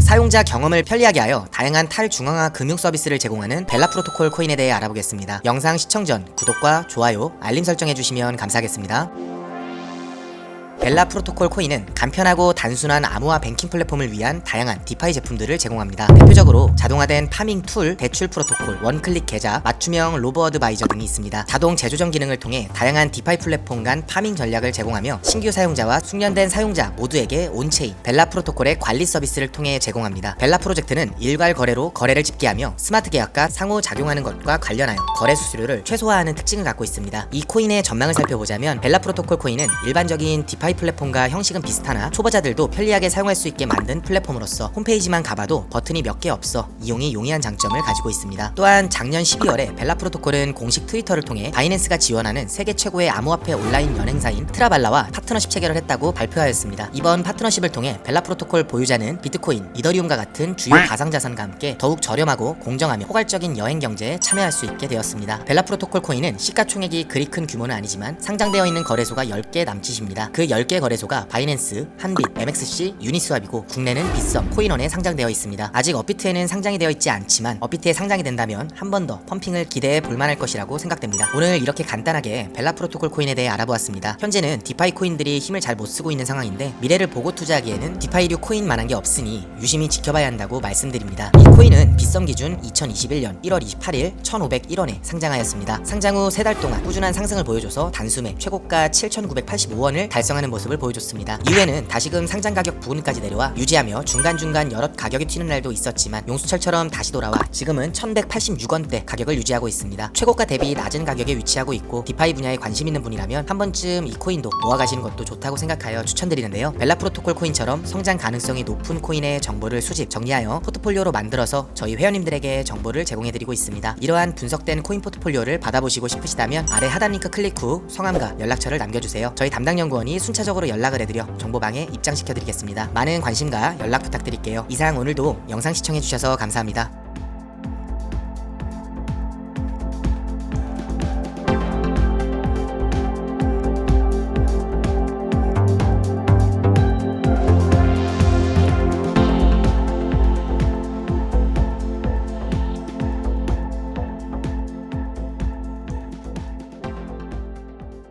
사용자 경험을 편리하게 하여 다양한 탈중앙화 금융 서비스를 제공하는 벨라 프로토콜 코인에 대해 알아보겠습니다. 영상 시청 전 구독과 좋아요, 알림 설정해 주시면 감사하겠습니다. 벨라 프로토콜 코인은 간편하고 단순한 암호화 뱅킹 플랫폼을 위한 다양한 디파이 제품들을 제공합니다. 대표적으로 자동화된 파밍 툴, 대출 프로토콜, 원클릭 계좌, 맞춤형 로보 어드바이저 등이 있습니다. 자동 재조정 기능을 통해 다양한 디파이 플랫폼 간 파밍 전략을 제공하며 신규 사용자와 숙련된 사용자 모두에게 온체인 벨라 프로토콜의 관리 서비스를 통해 제공합니다. 벨라 프로젝트는 일괄 거래로 거래를 집계하며 스마트 계약과 상호 작용하는 것과 관련하여 거래 수수료를 최소화하는 특징을 갖고 있습니다. 이 코인의 전망을 살펴보자면 벨라 프로토콜 코인은 일반적인 디파이 플랫폼과 형식은 비슷하나 초보자들도 편리하게 사용할 수 있게 만든 플랫폼으로서 홈페이지만 가봐도 버튼이 몇 개 없어 이용이 용이한 장점을 가지고 있습니다. 또한 작년 12월에 벨라 프로토콜은 공식 트위터를 통해 바이낸스가 지원하는 세계 최고의 암호화폐 온라인 연행사인 트라발라와 파트너십 체결을 했다고 발표하였습니다. 이번 파트너십을 통해 벨라 프로토콜 보유자는 비트코인, 이더리움과 같은 주요 가상자산과 함께 더욱 저렴하고 공정하며 포괄적인 여행 경제에 참여할 수 있게 되었습니다. 벨라 프로토콜 코인은 시가총액이 그리 큰 규모는 아니지만 상장되어 있는 거래소가 10개 남짓입니다. 그 10개 거래소가 바이낸스, 한빛, MXC, 유니스왑이고 국내는 빗썸, 코인원에 상장되어 있습니다. 아직 업비트에는 상장이 되어 있지 않지만 업비트에 상장이 된다면 한 번 더 펌핑을 기대해 볼 만할 것이라고 생각됩니다. 오늘 이렇게 간단하게 벨라 프로토콜 코인에 대해 알아보았습니다. 현재는 디파이 코인들이 힘을 잘 못 쓰고 있는 상황인데 미래를 보고 투자하기에는 디파이류 코인만한 게 없으니 유심히 지켜봐야 한다고 말씀드립니다. 이 코인은 빗썸 기준 2021년 1월 28일 1,501원에 상장하였습니다. 상장 후세달 동안 꾸준한 상승을 보여줘서 단숨에 최고가 7,985원을 달성하는 모습을 보여줬습니다. 이후에는 다시금 상장 가격 부근까지 내려와 유지하며 중간중간 여러 가격이 튀는 날도 있었지만 용수철처럼 다시 돌아와 지금은 1,186원대 가격을 유지하고 있습니다. 최고가 대비 낮은 가격에 위치하고 있고 디파이 분야에 관심 있는 분이라면 한 번쯤 이 코인도 모아가시는 것도 좋다고 생각하여 추천드리는데요. 벨라 프로토콜 코인처럼 성장 가능성이 높은 코인의 정보를 수집, 정리하여 포트폴리오로 만들어서 저희 회원님들에게 정보를 제공해드리고 있습니다. 이러한 분석된 코인 포트폴리오를 받아보시고 싶으시다면 아래 하단 링크 클릭 후 성함과 연락처를 남겨주세요. 저희 담당 연구원이 순차 적으로 연락을 해드려 정보방에 입장시켜드리겠습니다. 많은 관심과 연락 부탁드릴게요. 이상 오늘도 영상 시청해주셔서 감사합니다.